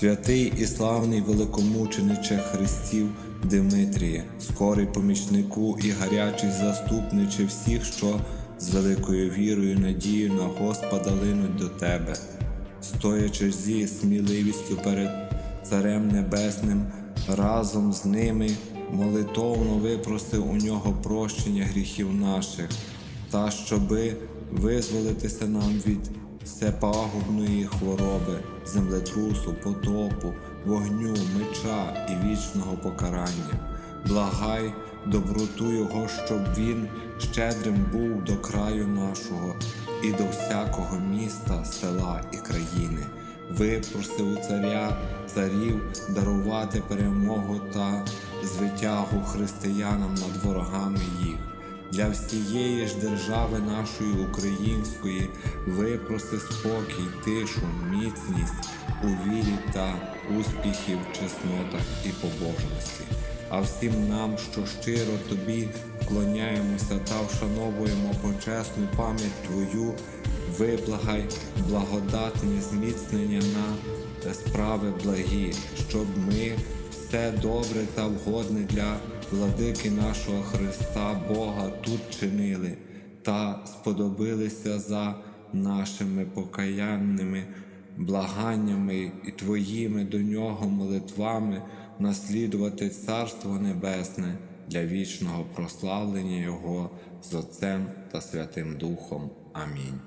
Святий і славний великомучениче Христів Димитріє, скорий помічнику і гарячий заступниче всіх, що з великою вірою, надією на Господа линуть до тебе, стоячи зі сміливістю перед Царем Небесним, разом з ними молитовно випроси у нього прощення гріхів наших, та щоби визволитися нам від всепагубної хвороби, землетрусу, потопу, вогню, меча і вічного покарання. Благай доброту Його, щоб він щедрим був до краю нашого і до всякого міста, села і країни. Випроси у царя царів дарувати перемогу та звитягу християнам над ворогами їх для всієї ж держави нашої української випроси спокій, тишу, міцність у вірі та успіхів, чеснотах і побожності. А всім нам, що щиро тобі вклоняємося та вшановуємо почесну пам'ять Твою, виблагай благодатні зміцнення на справи благі, щоб ми все добре та вгодне для владики нашого Христа Бога тут чинили та сподобилися за нашими покаянними благаннями і Твоїми до нього молитвами наслідувати Царство Небесне для вічного прославлення Його з Отцем та Святим Духом. Амінь.